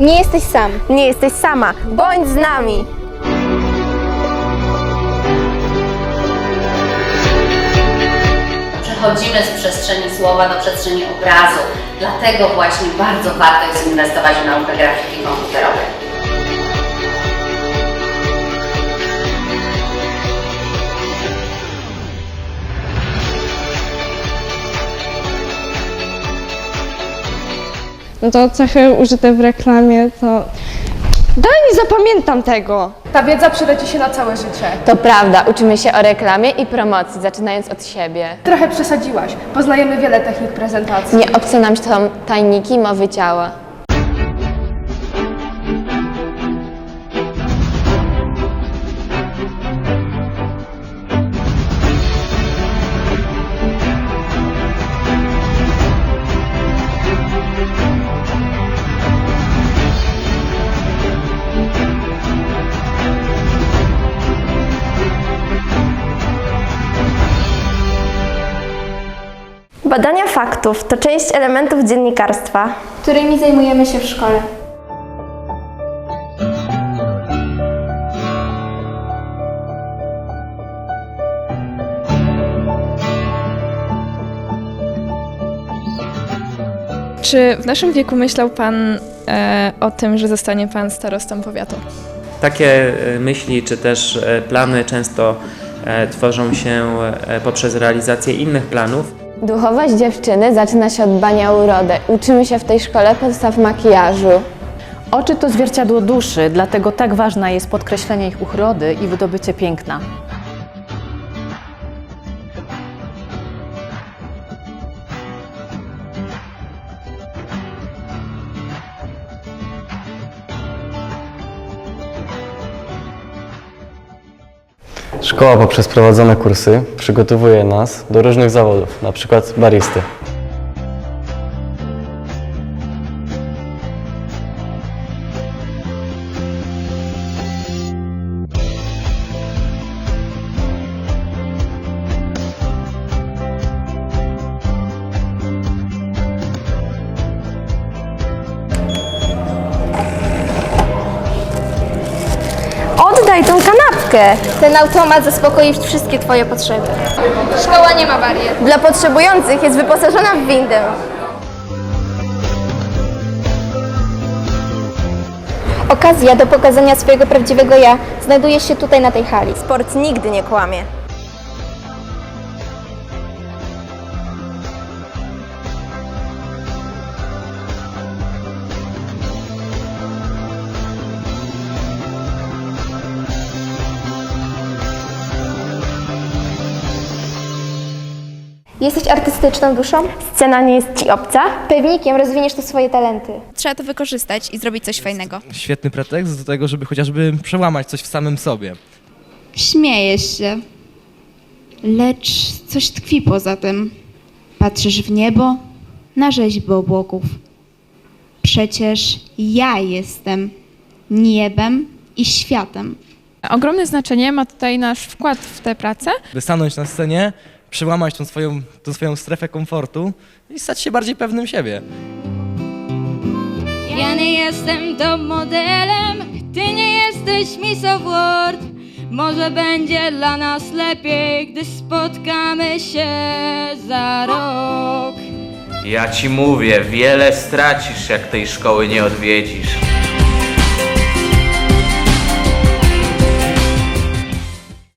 Nie jesteś sam. Nie jesteś sama, bądź z nami! Przechodzimy z przestrzeni słowa do przestrzeni obrazu. Dlatego właśnie bardzo warto jest inwestować w naukę grafiki komputerowej. No to cechy użyte w reklamie to... Daj, nie zapamiętam tego! Ta wiedza przyda Ci się na całe życie. To prawda, uczymy się o reklamie i promocji, zaczynając od siebie. Trochę przesadziłaś. Poznajemy wiele technik prezentacji. Nie obce nam są tajniki mowy ciała. Badania faktów to część elementów dziennikarstwa. Którymi zajmujemy się w szkole. Czy w naszym wieku myślał Pan e, o tym, że zostanie Pan starostą powiatu? Takie e, myśli czy też e, plany często e, tworzą się poprzez realizację innych planów. Duchowość dziewczyny zaczyna się od dbania o urodę. Uczymy się w tej szkole podstaw makijażu. Oczy to zwierciadło duszy, dlatego tak ważne jest podkreślenie ich uchrody i wydobycie piękna. Szkoła poprzez prowadzone kursy przygotowuje nas do różnych zawodów, na przykład baristy. Oddaj tą Ten automat zaspokoi wszystkie Twoje potrzeby. Szkoła nie ma barier. Dla potrzebujących jest wyposażona w windę. Okazja do pokazania swojego prawdziwego ja znajduje się tutaj na tej hali. Sport nigdy nie kłamie. Jesteś artystyczną duszą? Scena nie jest ci obca? Pewnikiem rozwiniesz tu swoje talenty. Trzeba to wykorzystać i zrobić coś fajnego. Świetny pretekst do tego, żeby chociażby przełamać coś w samym sobie. Śmiejesz się, lecz coś tkwi poza tym. Patrzysz w niebo na rzeźby obłoków. Przecież ja jestem niebem i światem. Ogromne znaczenie ma tutaj nasz wkład w tę pracę. By stanąć na scenie, przełamać tą swoją, tą swoją strefę komfortu i stać się bardziej pewnym siebie. Ja nie jestem top modelem, ty nie jesteś Miss of World. Może będzie dla nas lepiej, gdy spotkamy się za rok. Ja ci mówię, wiele stracisz, jak tej szkoły nie odwiedzisz.